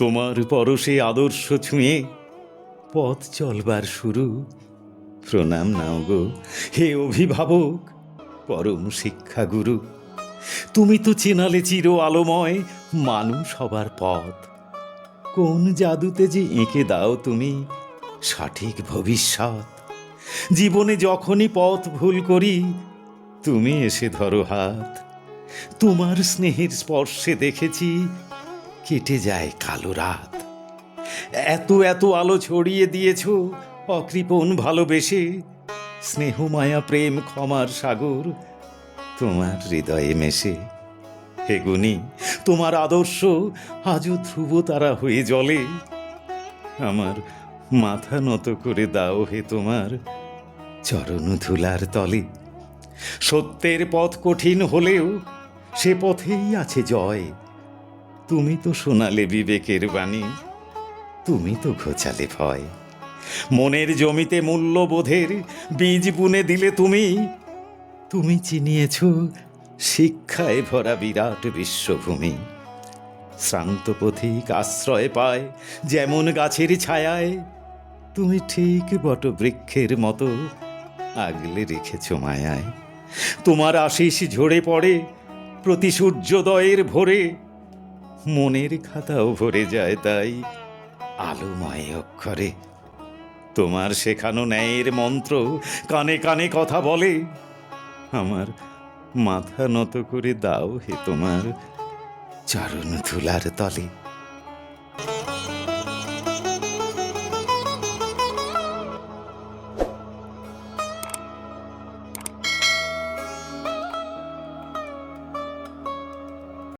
তোমার পরশে আদর্শ ছুঁয়ে পথ চলবার শুরু। প্রণাম নাও গো, হে অভিভাবক, পরম শিক্ষাগুরু। তুমি তো চেনালে চির আলোময় মানুষ হবার পথ। কোন জাদুতে যে এঁকে দাও তুমি সঠিক ভবিষ্যৎ। জীবনে যখনই পথ ভুল করি, তুমি এসে ধরো হাত। তোমার স্নেহের স্পর্শে দেখেছি কেটে যায় কালো রাত। এত এত আলো ছড়িয়ে দিয়েছ, অকৃপণ ভালোবেসে। স্নেহ মায়া প্রেম ক্ষমার সাগর তোমার হৃদয়ে মেশে। হেগুনি তোমার আদর্শ আজও ধ্রুব তারা হয়ে জলে আমার মাথা নত করে দাও হে তোমার চরণ ধুলার তলে। সত্যের পথ কঠিন হলেও সে পথেই আছে জয়। তুমি তো শোনালে বিবেকের বাণী, তুমি তো ঘোচালে ভয়। মনের জমিতে মূল্যবোধের বীজ বুনে দিলে তুমি তুমি চিনিয়েছ শিক্ষায় ভরা বিরাট বিশ্বভূমি। শ্রান্ত পথিক আশ্রয় পায় যেমন গাছের ছায়ায়, তুমি ঠিক বটবৃক্ষের মতো আগলে রেখেছ মায়ায়। তোমার আশিস ঝরে পড়ে, প্রতি সূর্যোদয়ের ভোরে মনের খাতাও ভরে যায় তাই আলোময় অক্ষরে। তোমার শেখানো ন্যায়ের মন্ত্র কানে কানে কথা বলে। আমার মাথা নত করে দাও হে তোমার চরণ ধুলার তলে।